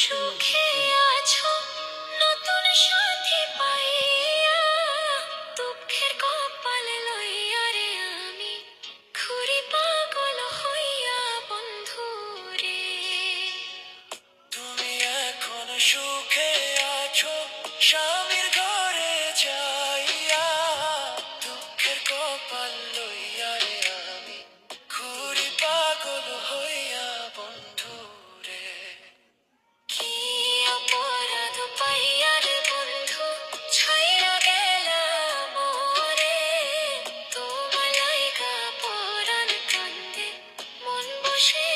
সুখে আছো, নতুন সাথী পাইয়া দুঃখের কপাল লইয়া রে আমি। হইয়া তুমি এখন সুখে আছো, স্বামীর ঘরে যাইয়া দুঃখের কপাল লইয়া shame.